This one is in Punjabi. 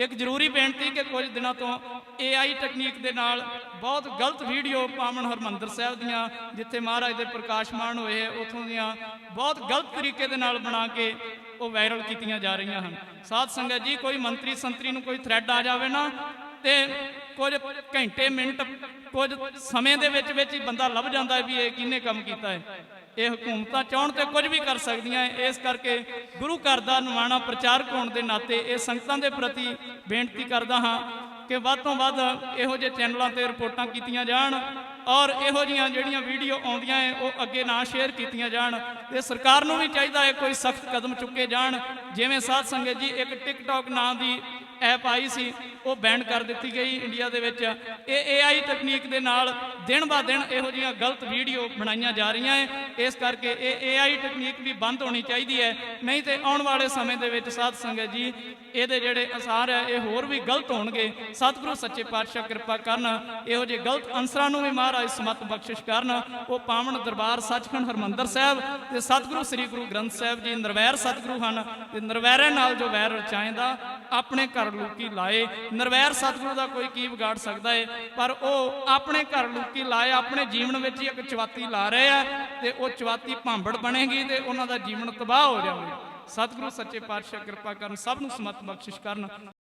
ਇੱਕ ਜ਼ਰੂਰੀ ਬੇਨਤੀ ਕਿ ਕੁਝ ਦਿਨਾਂ ਤੋਂ AI ਟੈਕਨੀਕ ਦੇ ਨਾਲ ਬਹੁਤ ਗਲਤ ਵੀਡੀਓ ਪਾਵਨ ਹਰਮੰਦਰ ਸਾਹਿਬ ਦੀਆਂ, ਜਿੱਥੇ ਮਹਾਰਾਜ ਦੇ ਪ੍ਰਕਾਸ਼ਮਾਨ ਹੋਏ ਉਥੋਂ ਦੀਆਂ ਬਹੁਤ ਗਲਤ ਤਰੀਕੇ ਦੇ ਨਾਲ ਬਣਾ ਕੇ ਉਹ ਵਾਇਰਲ ਕੀਤੀਆਂ ਜਾ ਰਹੀਆਂ ਹਨ। ਸਾਧ ਸੰਗਤ ਜੀ, ਕੋਈ ਮੰਤਰੀ ਸੰਤਰੀ ਨੂੰ ਕੋਈ ਥ੍ਰੈਡ ਆ ਜਾਵੇ ਨਾ, ਤੇ ਕੁਝ ਘੰਟੇ, ਮਿੰਟ, ਕੁਝ ਸਮੇਂ ਦੇ ਵਿੱਚ ਵਿੱਚ ਹੀ ਬੰਦਾ ਲੱਭ ਜਾਂਦਾ ਹੈ ਵੀ ਇਹ ਕਿਹਨੇ ਕੰਮ ਕੀਤਾ ਹੈ। ਇਹ ਹਕੂਮਤਾਂ ਚਾਹਣ ਤੇ ਕੁਝ ਵੀ ਕਰ ਸਕਦੀਆਂ ਹੈ। ਇਸ ਕਰਕੇ ਗੁਰੂ ਘਰ ਦਾ ਨਿਮਾਣਾ ਪ੍ਰਚਾਰਕ ਹੋਣ ਦੇ ਨਾਤੇ ਇਹ ਸੰਗਤਾਂ ਦੇ ਪ੍ਰਤੀ ਬੇਨਤੀ ਕਰਦਾ ਹਾਂ ਕਿ ਵੱਧ ਤੋਂ ਵੱਧ ਇਹੋ ਜਿਹੇ ਚੈਨਲਾਂ ਤੇ ਰਿਪੋਰਟਾਂ ਕੀਤੀਆਂ ਜਾਣ ਔਰ ਇਹੋ ਜੀਆਂ ਜਿਹੜੀਆਂ ਵੀਡੀਓ ਆਉਂਦੀਆਂ ਹੈ, ਉਹ ਅੱਗੇ ਨਾ ਸ਼ੇਅਰ ਕੀਤੀਆਂ ਜਾਣ ਤੇ ਸਰਕਾਰ ਨੂੰ ਵੀ ਚਾਹੀਦਾ ਹੈ ਕੋਈ ਸਖਤ ਕਦਮ ਚੁੱਕੇ ਜਾਣ। ਜਿਵੇਂ ਸਾਧ ਸੰਗਤ ਜੀ, ਇੱਕ ਟਿਕਟੌਕ ਨਾਂ ਦੀ ਐਪ ਆਈ ਸੀ, ਉਹ ਬੈਨ ਕਰ ਦਿੱਤੀ ਗਈ ਇੰਡੀਆ ਦੇ ਵਿੱਚ। ਇਹ AI ਤਕਨੀਕ ਦੇ ਨਾਲ ਦਿਨ ਬਾ ਦਿਨ ਇਹੋ ਜੀਆਂ ਗਲਤ ਵੀਡੀਓ ਬਣਾਈਆਂ ਜਾ ਰਹੀਆਂ ਹੈ ਇਸ ਕਰਕੇ ਇਹ AI ਤਕਨੀਕ ਵੀ ਬੰਦ ਹੋਣੀ ਚਾਹੀਦੀ ਹੈ ਨਹੀਂ ਤੇ ਆਉਣ ਵਾਲੇ ਸਮੇਂ ਦੇ ਵਿੱਚ ਸਾਧ ਸੰਗਤ ਜੀ, ਇਹਦੇ ਜਿਹੜੇ ਅਸਾਰ ਹੈ ਇਹ ਹੋਰ ਵੀ ਗਲਤ ਹੋਣਗੇ। ਸਤਿਗੁਰੂ ਸੱਚੇ ਪਾਤਸ਼ਾਹ ਕਿਰਪਾ ਕਰਨ, ਇਹੋ ਜਿਹੇ ਗਲਤ ਅਨਸਰਾਂ ਨੂੰ ਵੀ ਮਹਾਰਾਜ ਸਮਤ ਬਖਸ਼ਿਸ਼ ਕਰਨ। ਉਹ ਪਾਵਨ ਦਰਬਾਰ ਸੱਚਖੰਡ ਹਰਮੰਦਰ ਸਾਹਿਬ ਤੇ ਸਤਿਗੁਰੂ ਸ੍ਰੀ ਗੁਰੂ ਗ੍ਰੰਥ ਸਾਹਿਬ ਜੀ ਨਿਰਵੈਰ ਸਤਿਗੁਰੂ ਹਨ। ਤੇ ਨਿਰਵੈਰਾਂ ਨਾਲ ਜੋ ਵੈਰ ਰਚਾਇਂਦਾ ਆਪਣੇ ਘਰ ਲੂਕੀ ਲਾਏ। ਨਿਰਵੈਰ ਸਤਿਗੁਰੂ ਦਾ ਕੋਈ ਕੀ ਵਿਗਾੜ ਸਕਦਾ ਏ, ਪਰ ਉਹ ਆਪਣੇ ਘਰ ਲੂਕੀ ਲਾਏ, ਆਪਣੇ ਜੀਵਨ ਵਿੱਚ ਹੀ ਇੱਕ ਚਵਾਤੀ ਲਾ ਰਹੇ ਆ ਤੇ ਉਹ ਚਵਾਤੀ ਭਾਂਬੜ ਬਣੇਗੀ ਤੇ ਉਹਨਾਂ ਦਾ ਜੀਵਨ ਤਬਾਹ ਹੋ ਜਾਊਗਾ ਸਤਿਗੁਰੂ ਸੱਚੇ ਪਾਤਸ਼ਾਹ ਕਿਰਪਾ ਕਰਨ ਸਭ ਨੂੰ ਸਮਤ ਬਖਸ਼ਿਸ਼ ਕਰਨ।